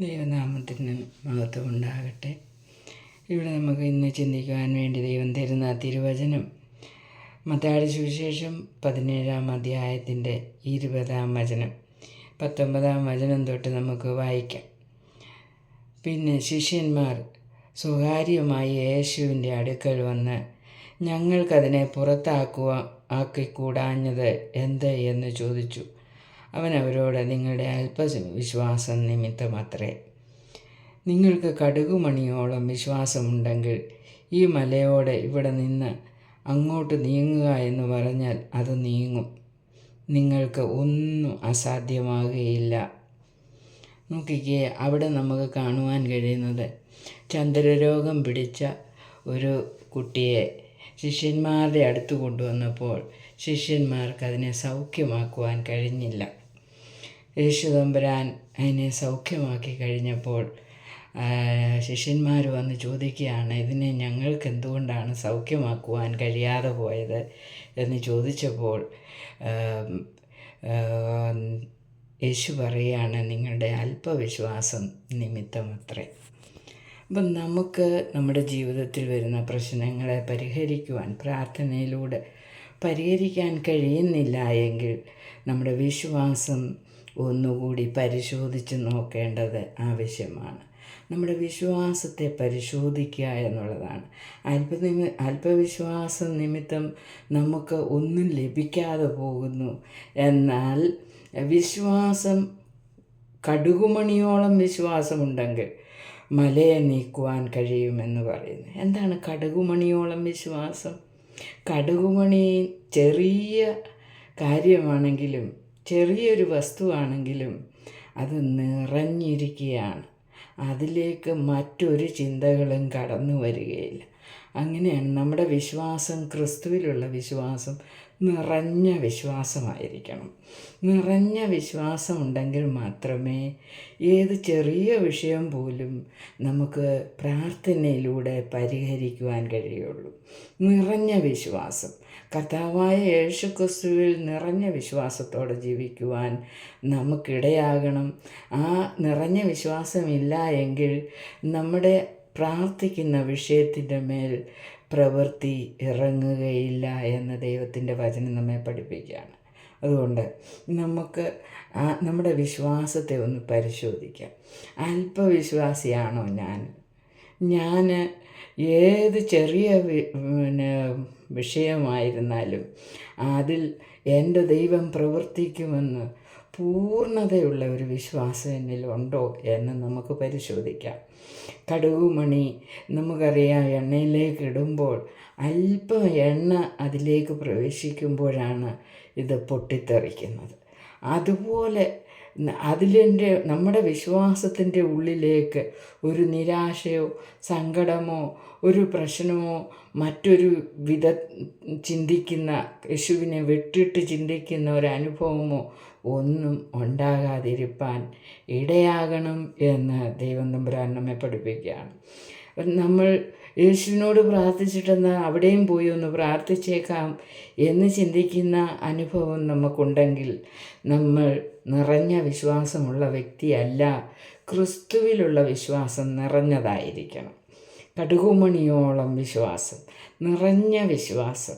ദൈവനാമത്തിന് മഹത്വം ഉണ്ടാകട്ടെ ഇവിടെ നമുക്ക് ഇന്ന് ചിന്തിക്കുവാൻ വേണ്ടി ദൈവം തരുന്ന തിരുവചനം മത്താടി സുവിശേഷം പതിനേഴാം അധ്യായത്തിന്റെ ഇരുപതാം വചനം. പത്തൊമ്പതാം വചനം തൊട്ട് നമുക്ക് വായിക്കാം. പിന്നെ ശിഷ്യന്മാർ സ്വകാര്യമായി യേശുവിന്റെ അടുക്കൽ വന്ന് ഞങ്ങൾക്കതിനെ പുറത്താക്കുക ആക്കിക്കൂടാഞ്ഞത് എന്ത്? എന്ന് ചോദിച്ചു. അവൻ അവരോട് നിങ്ങളുടെ അല്പവിശ്വാസം നിമിത്തമത്രേ നിങ്ങൾക്ക് കടുകുമണിയോളം വിശ്വാസമുണ്ടെങ്കിൽ ഈ മലയോടെ ഇവിടെ നിന്ന് അങ്ങോട്ട് നീങ്ങുക എന്ന് പറഞ്ഞാൽ അത് നീങ്ങും. നിങ്ങൾക്ക് ഒന്നും അസാധ്യമാകുകയില്ല. നോക്കിക്കേ അവിടെ നമുക്ക് കാണുവാൻ കഴിയുന്നത് ചന്ദ്രരോഗം പിടിച്ച ഒരു കുട്ടിയെ ശിഷ്യന്മാരുടെ അടുത്ത് കൊണ്ടുവന്നപ്പോൾ ശിഷ്യന്മാർക്ക് അതിനെ സൗഖ്യമാക്കുവാൻ കഴിഞ്ഞില്ല. യേശുദമ്പരാൻ അതിനെ സൗഖ്യമാക്കി കഴിഞ്ഞപ്പോൾ ശിഷ്യന്മാർ വന്ന് ചോദിക്കുകയാണ് ഇതിനെ ഞങ്ങൾക്ക് എന്തുകൊണ്ടാണ് സൗഖ്യമാക്കുവാൻ കഴിയാതെ പോയത്? എന്ന് ചോദിച്ചപ്പോൾ യേശു പറയുകയാണ് നിങ്ങളുടെ അല്പവിശ്വാസം നിമിത്തമത്രേ. അപ്പം നമുക്ക് നമ്മുടെ ജീവിതത്തിൽ വരുന്ന പ്രശ്നങ്ങളെ പരിഹരിക്കുവാൻ പ്രാർത്ഥനയിലൂടെ പരിഹരിക്കാൻ കഴിയുന്നില്ല എങ്കിൽ നമ്മുടെ വിശ്വാസം ഒന്നുകൂടി പരിശോധിച്ച് നോക്കേണ്ടത് ആവശ്യമാണ്. നമ്മുടെ വിശ്വാസത്തെ പരിശോധിക്കുക എന്നുള്ളതാണ്. അല്പനിമി അല്പവിശ്വാസം നിമിത്തം നമുക്ക് ഒന്നും ലഭിക്കാതെ പോകുന്നു. എന്നാൽ വിശ്വാസം കടുകുമണിയോളം വിശ്വാസമുണ്ടെങ്കിൽ മലയെ നീക്കുവാൻ കഴിയുമെന്ന് പറയുന്നു. എന്താണ് കടുകുമണിയോളം വിശ്വാസം? കടുകുമണി ചെറിയ കാര്യമാണെങ്കിലും ചെറിയൊരു വസ്തുവാണെങ്കിലും അത് നിറഞ്ഞിരിക്കുകയാണ്. അതിലേക്ക് മറ്റൊരു ചിന്തകളും കടന്നു വരികയില്ല. അങ്ങനെയാണ് നമ്മുടെ വിശ്വാസം ക്രിസ്തുവിലുള്ള വിശ്വാസം നിറഞ്ഞ വിശ്വാസമായിരിക്കണം. നിറഞ്ഞ വിശ്വാസം ഉണ്ടെങ്കിൽ മാത്രമേ ഏത് ചെറിയ വിഷയം പോലും നമുക്ക് പ്രാർത്ഥനയിലൂടെ പരിഹരിക്കുവാൻ കഴിയുള്ളൂ. നിറഞ്ഞ വിശ്വാസം. കർത്താവായ യേശു ക്രിസ്തുവിൽ നിറഞ്ഞ വിശ്വാസത്തോടെ ജീവിക്കുവാൻ നമുക്കിടയാകണം. ആ നിറഞ്ഞ വിശ്വാസമില്ല എങ്കിൽ നമ്മുടെ പ്രാർത്ഥിക്കുന്ന വിഷയത്തിന്റെ മേൽ പ്രവൃത്തി ഇറങ്ങുകയില്ല എന്ന് ദൈവത്തിന്റെ വചനം നമ്മെ പഠിപ്പിക്കുകയാണ്. അതുകൊണ്ട് നമുക്ക് നമ്മുടെ വിശ്വാസത്തെ ഒന്ന് പരിശോധിക്കാം. അല്പവിശ്വാസിയാണോ ഞാൻ? ഞാൻ ഏത് ചെറിയ പിന്നെ വിഷയമായിരുന്നാലും അതിൽ എന്റെ ദൈവം പ്രവർത്തിക്കുമെന്ന് പൂർണതയുള്ള ഒരു വിശ്വാസം എന്നിലുണ്ടോ എന്ന് നമുക്ക് പരിശോധിക്കാം. കടുകുമണി നമുക്കറിയാം എണ്ണയിലേക്ക് ഇടുമ്പോൾ അല്പം എണ്ണ അതിലേക്ക് പ്രവേശിക്കുമ്പോഴാണ് ഇത് പൊട്ടിത്തെറിക്കുന്നത്. അതുപോലെ അതിലെന്റെ നമ്മുടെ വിശ്വാസത്തിന്റെ ഉള്ളിലേക്ക് ഒരു നിരാശയോ സങ്കടമോ ഒരു പ്രശ്നമോ മറ്റൊരു വിധ ചിന്തിക്കുന്ന യേശുവിനെ വിട്ടിട്ട് ചിന്തിക്കുന്ന ഒരു അനുഭവമോ ഒന്നും ഉണ്ടാകാതിരിപ്പാൻ ഇടയാകണം എന്ന് ദൈവം തമ്പുരാൻ നമ്മെ പഠിപ്പിക്കുകയാണ്. നമ്മൾ യേശുവിനോട് പ്രാർത്ഥിച്ചിട്ടെന്നാൽ അവിടെയും പോയി ഒന്ന് പ്രാർത്ഥിച്ചേക്കാം എന്ന് ചിന്തിക്കുന്ന അനുഭവം നമുക്കുണ്ടെങ്കിൽ നമ്മൾ നിറഞ്ഞ വിശ്വാസമുള്ള വ്യക്തിയല്ല ക്രിസ്തുവിലുള്ള വിശ്വാസം നിറഞ്ഞതായിരിക്കണം. കടുകുമണിയോളം വിശ്വാസം നിറഞ്ഞ വിശ്വാസം.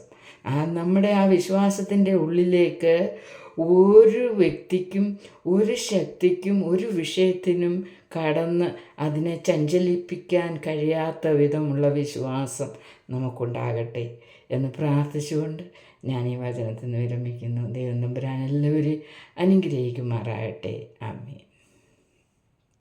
ആ നമ്മുടെ ആ വിശ്വാസത്തിന്റെ ഉള്ളിലേക്ക് ഒരു വ്യക്തിക്കും ഒരു ശക്തിക്കും ഒരു വിഷയത്തിനും കടന്ന് അതിനെ ചഞ്ചലിപ്പിക്കാൻ കഴിയാത്ത വിധമുള്ള വിശ്വാസം നമുക്കുണ്ടാകട്ടെ എന്ന് പ്രാർത്ഥിച്ചുകൊണ്ട് ഞാൻ ഈ വചനത്തിൽ നിന്ന് വിരമിക്കുന്നു. ദൈവം തമ്പുരാൻ എല്ലാവരും അനുഗ്രഹിക്കുമാറാകട്ടെ. ആമേ